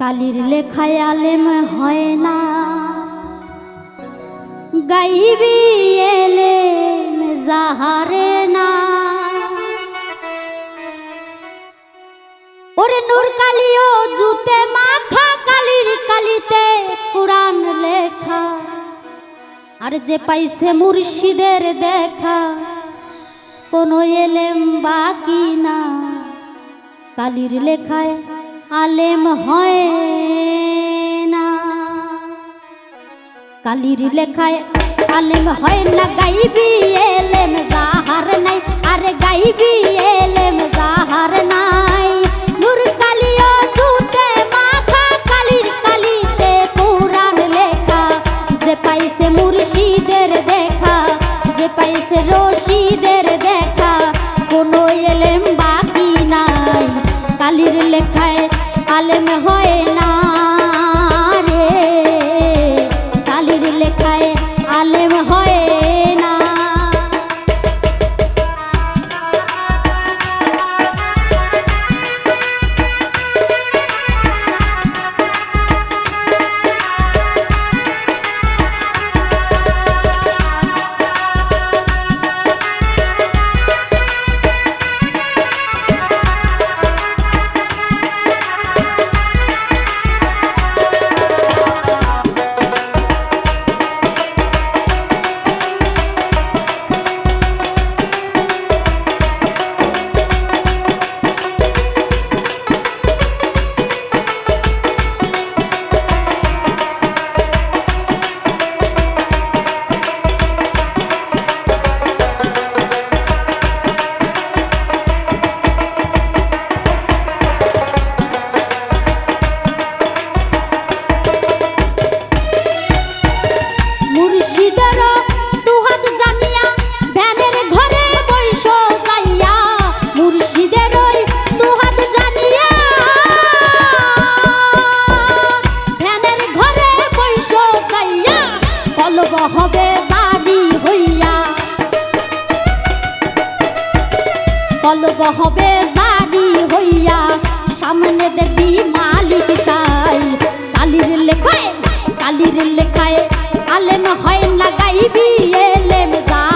কালির লেখায় আলেম হয় না। গাইবি এলে যাহারে না। ওরে নূর কালিও জুতে মাখা কালির কালিতে কোরআন লেখা। আর যে পাইছে মুর্শিদের দেখা, কোনো এলেম বাকি না। কালির লেখায় আলেম হয় না। কালির লেখায় আলেম হয় না গাইবি এলেম জাহার নাই আর গাইবি মুর্শিদের দুহাত জানিয়া ধ্যানের ঘরে বৈশ যাইয়া মুর্শিদের দুহাত জানিয়া ধ্যানের ঘরে বৈশ যাইয়া কলব হবে জারি হইয়া। কলব হবে জারি হইয়া, সামনে দেখবি মালিক সাই। কালির লেখায় কালির লেখায় আলেম হয় না গাইবি এলেম যাহার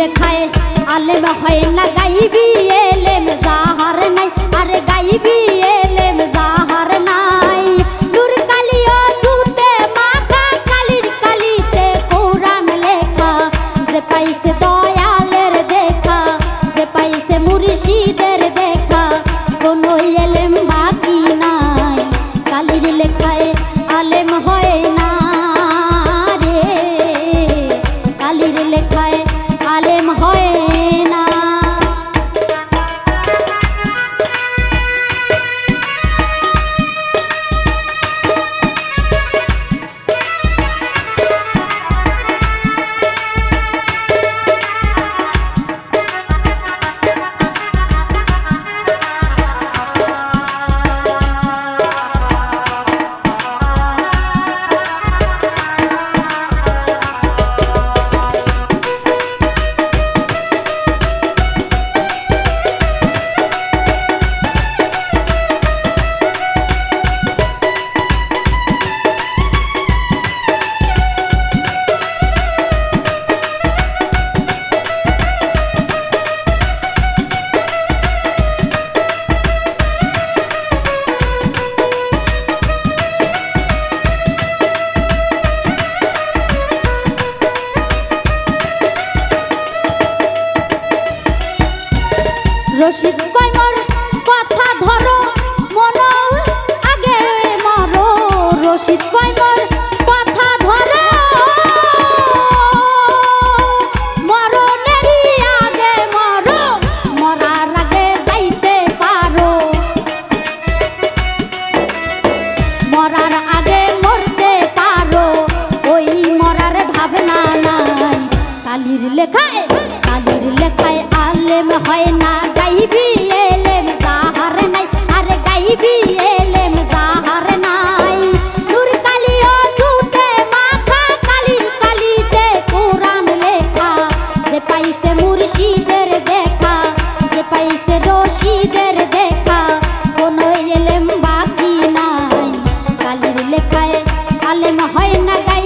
কালির খায় আলেম হয় না, গাইবি এলেম জাহার নাই। আরে গাইবি এলেম জাহার নাই। নূর কালিও জুতে মাথা কালির কালিতে কোরআন লেখা। যে পাইছে রশিদ কয় মোর কথা ধরো মন আগে মরো। রশিদ কয় মোর কথা ধরো, মরণেরই আগে মরো, মরার আগে যাইতে পারো। মরার আগে মরতে পারো, ওই মরার ভাবনা নাই। কালির লেখায় কালির লেখায় আলেম হয় না